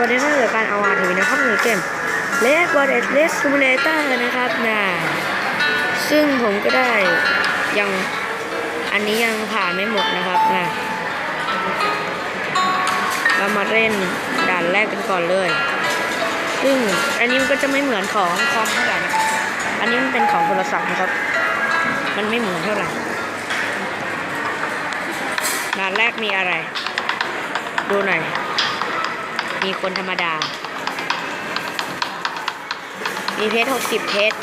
วันนี้ถ้าเกิดการเอาอาถือนะครับในเกมเลสบอลเอสเลสคูมเลเตอร์นะครับนะซึ่งผมก็ได้ยังอันนี้ยังผ่านไม่หมดนะครับนะเรามาเล่นด่านแรกกันก่อนเลย ซึ่งอันนี้มันก็จะไม่เหมือนของคอมเท่าไหร่นะครับอันนี้มันเป็นของโทรศัพท์นะครับ มันไม่เหมือนเท่าไหร่ด่านแรกมีอะไร ดูหน่อย มีคนธรรมดา มีเพชรหกสิบเพชร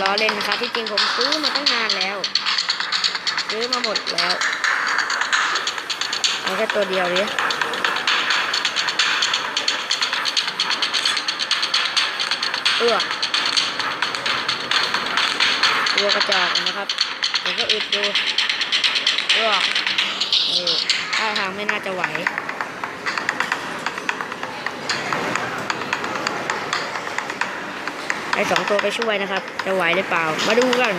ล้อเล่นนะคะที่จริงผมซื้อมาตั้งนานแล้ว ซื้อมาหมดแล้วเอาแค่ตัวเดียวเลยเอื้อตัวกระจอกนะครับผมก็อึดดูเอื้อเออ ท่าทางไม่น่าจะไหวไอ้สองตัวไปช่วยนะครับ จะไหวหรือเปล่า มาดูกัน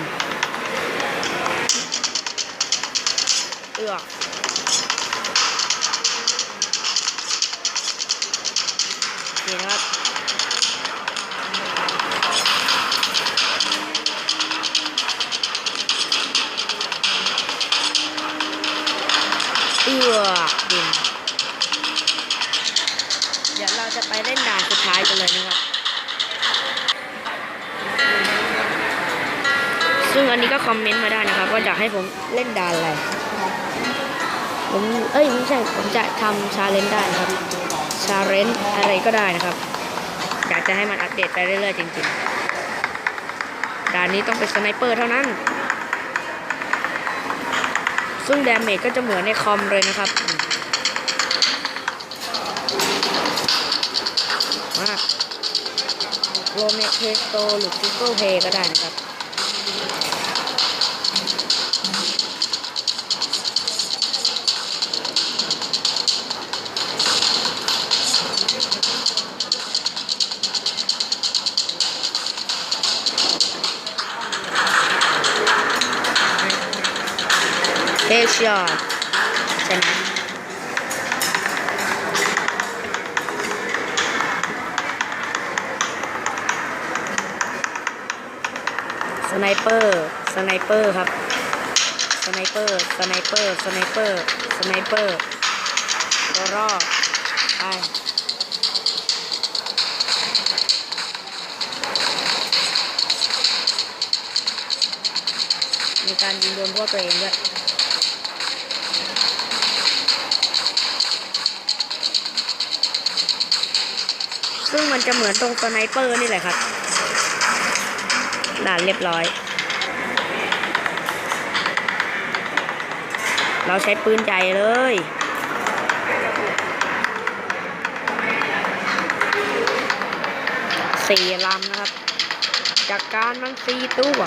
คอมเมนต์มาได้นะครับว่าอยากให้ผมเล่นด่านอะไรผมเอ้ยไม่ใช่ผมจะทำชาเลนจ์ได้นะครับชาเลนจ์อะไรก็ได้นะครับ อยากจะให้มันอัปเดตไปเรื่อยๆจริงๆด่านนี้ต้องเป็นสไนเปอร์เท่านั้น ซึ่งดาเมจก็จะเหมือนในคอมเลยนะครับมากโรเมเทสโตหรือ Google Play ก็ได้นะครับ เฮดช็อตใช่ไหมสไนเปอร์สไนเปอร์ครับสไนเปอร์สไนเปอร์สไนเปอร์สไนเปอร์ตัวรอดไปมีการยิงโดนพวกตัวเองด้วย ซึ่งมันจะเหมือนตรงสไนเปอร์นี่แหละครับด่านเรียบร้อย เราใช้ปืนใหญ่เลย สี่ลำนะครับ จากการมันสี่ตัว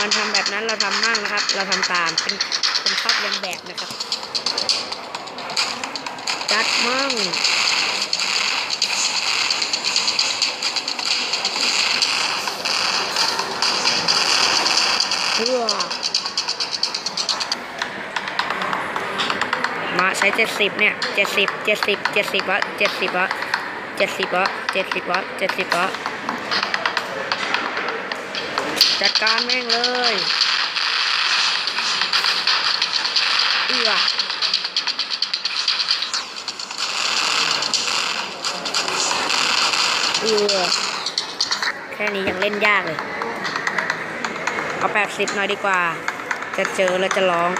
มันทำแบบนั้นเราทำมั่งนะครับ เราทำตามเป็นคนชอบเลียนแบบนะครับจัดมั่งเพื่อมาใช้เจ็ดสิบเนี่ยเจ็ดสิบเจ็ดสิบเจ็ดสิบวะเจ็ดสิบวะเจ็ดสิบวะเจ็ดสิบวะเจ็ดสิบวะ จัดการแม่งเลยเอื้อเอือแค่นี้ยังเล่นยากเลย เอาแปดสิบหน่อยดีกว่า จะเจอแล้วจะร้อง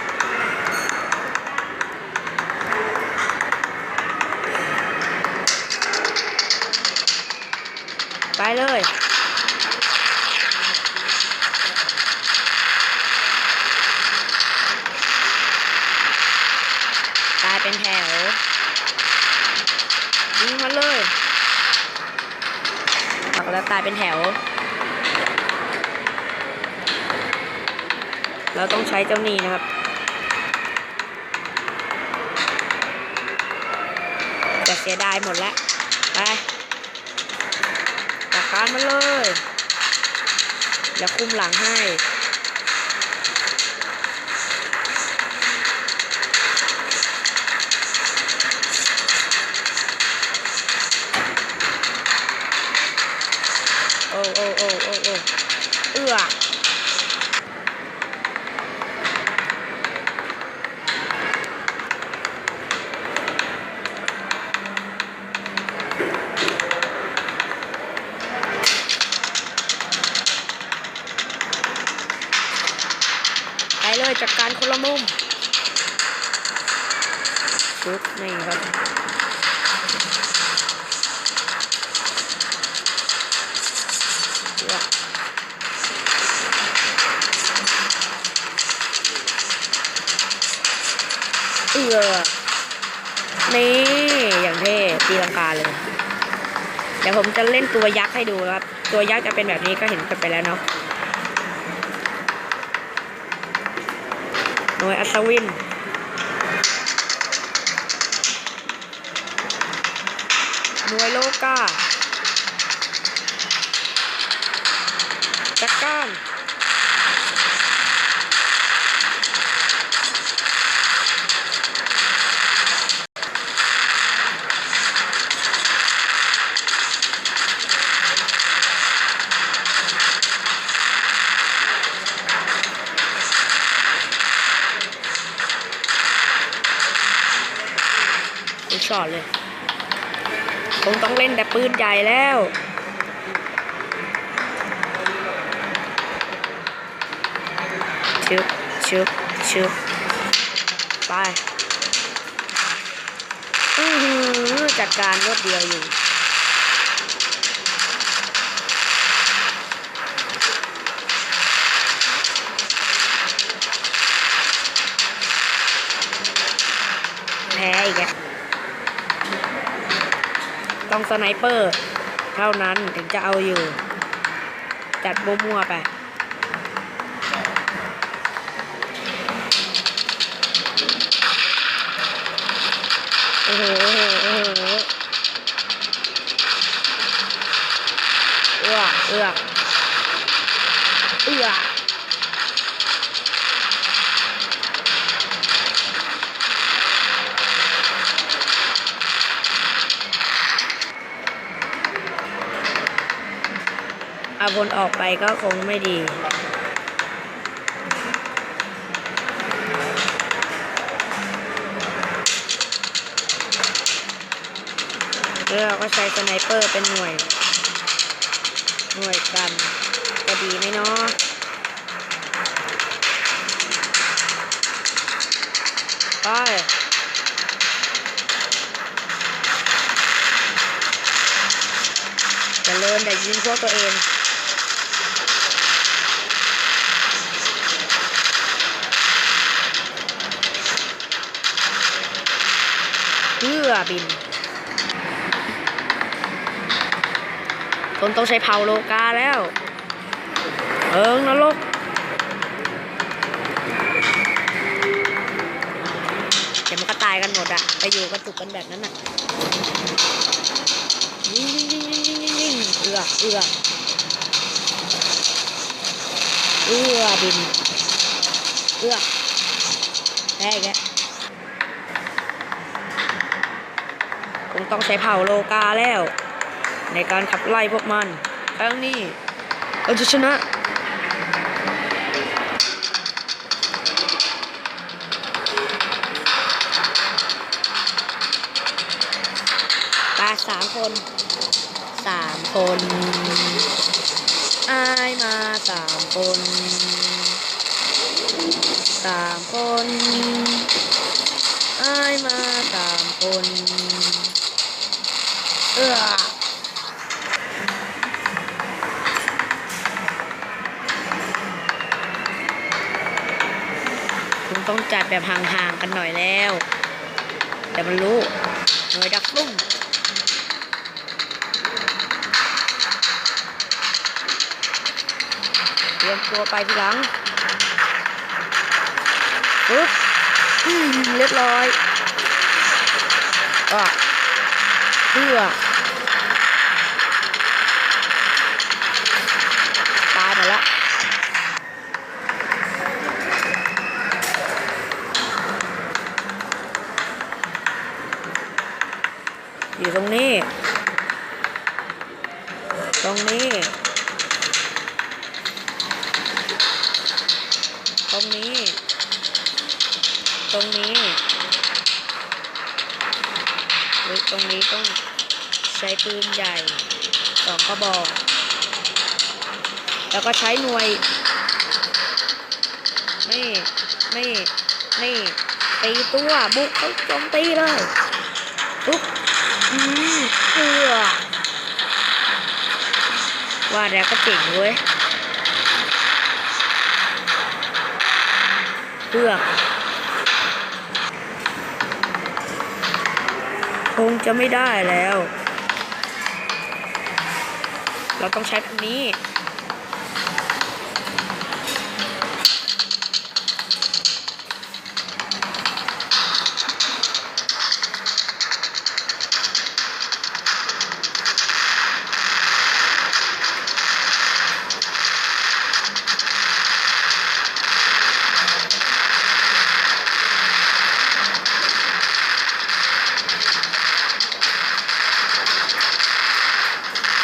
ไปเลย เป็นแถวยิงมันเลยปักแล้วตายเป็นแถว เราต้องใช้เจ้าหนี้นะครับแต่เสียดายหมดแล้ว ไปจัดการมันเลย เดี๋ยวคุมหลังให้ โอ้โอ้โอ้โอ้โอ้เอือไปเลยจัดการคนละมุมชุดนี่ครับ เอือนี่ อย่างเท่ตีลังกาเลย เดี๋ยวผมจะเล่นตัวยักษ์ให้ดูครับ ตัวยักษ์จะเป็นแบบนี้ก็เห็นกันไปแล้วเนาะหน่วยอัศวินหน่วยโลกาจัดการ ดูช็อนเลยคงต้องเล่นแต่ปืนใหญ่แล้ว ชึบชึบชึบไปอือหือจัดการรถเดียวอยู่ สไนเปอร์ เท่านั้นถึงจะเอาอยู่ จัดมั่วๆไปโอ้โหโอ้โหโอ้โหเอื้อเอือเอื้อาบนออกไปก็คงไม่ดีแล้วเราก็ใช้สไนเปอร์เป็นหน่วย หน่วยกันจะดีไหมเนาะไปจะเลินแต่ยิงพวกตัวเอง เพื่อบินคนต้องใช้เผาโลกาแล้ว เอิงนรกเดี๋ยวมันก็ตายกันหมดอะไปอยู่กระตุกกันแบบนั้นอะยิงยิงยิงยิงยิงยิงยิงเอือเอือเอือบิน เอือแพ้อีกแล้ว งต้องใช้เผาโลกาแล้ว ในการขับไล่พวกมันครั้งนี้เราจะชนะตาสามคนสามคนอายมาสามคนสามคนอายมาสามคน เออคุณต้องจัดแบบห่างๆกันหน่อยแล้วแต่มันรู้หน่วยดักลุ่มเตรียมตัวไปทีหลังปึ๊บอืมเรียบร้อยอะ เใช้ปืนใหญ่สองกระบอก แล้วก็ใช้หน่วย นี่ นี่ นี่ ตีตัวบุกเขาโจมตีเลยทุกอืมเพื่อว่าแล้วก็เจ๋งเว้ยเพื่อ งจะไม่ได้แล้ว เราต้องใช้แบบนี้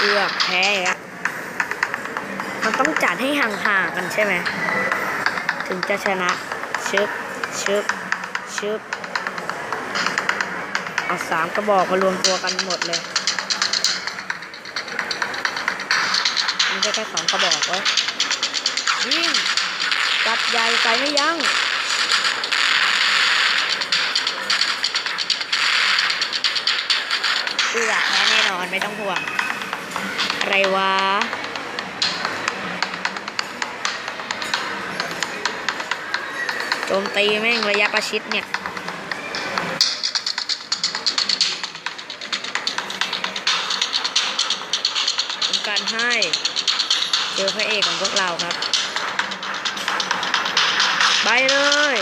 กือบแพ้อีกแล้วมันต้องจัดให้ห่างๆกันใช่ไหม ถึงจะชนะ ชึบ ชึบ ชึบ เอาสามกระบอกมารวมตัวกันหมดเลยมันจะแค่สองกระบอกว้ยยิงจัดใหญ่ใส่ไม่ยั้งเอือแพ้แน่นอนไม่ต้องห่วง อะไรวะ โจมตีแม่งระยะประชิดเนี่ยเป็นการให้เจอพระเอกของพวกเราครับ ไปเลย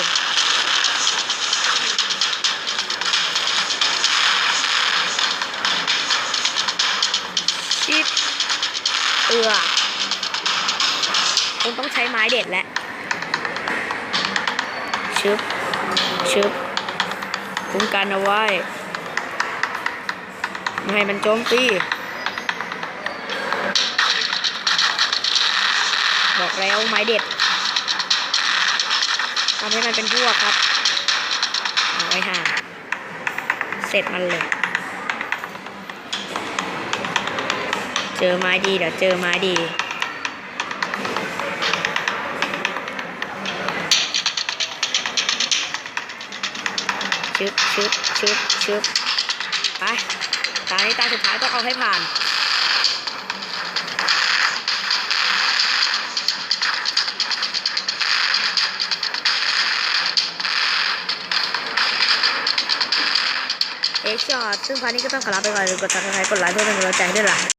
เอือคงต้องใช้ไม้เด็ดแล้วชึบชึบคุ้มกันเอาไว้ไม่ให้มันโจมตีบอกแล้วไม้เด็ดทำให้มันเป็นพวกครับเอาไว้ห่างเสร็จมันเลย เจอไม้ดีเดี๋ยวเจอไม้ดี ชึบชึบชึบชึบไป ตาในตาสุดท้ายต้องเอาให้ผ่านเอ็กช็อตซึ่งพาร์ทนี้ก็ต้องขอลาไปก่อนอย่าลืมกดติดตามกดไลค์เพื่อเป็นกำลังใจด้วยล่ะ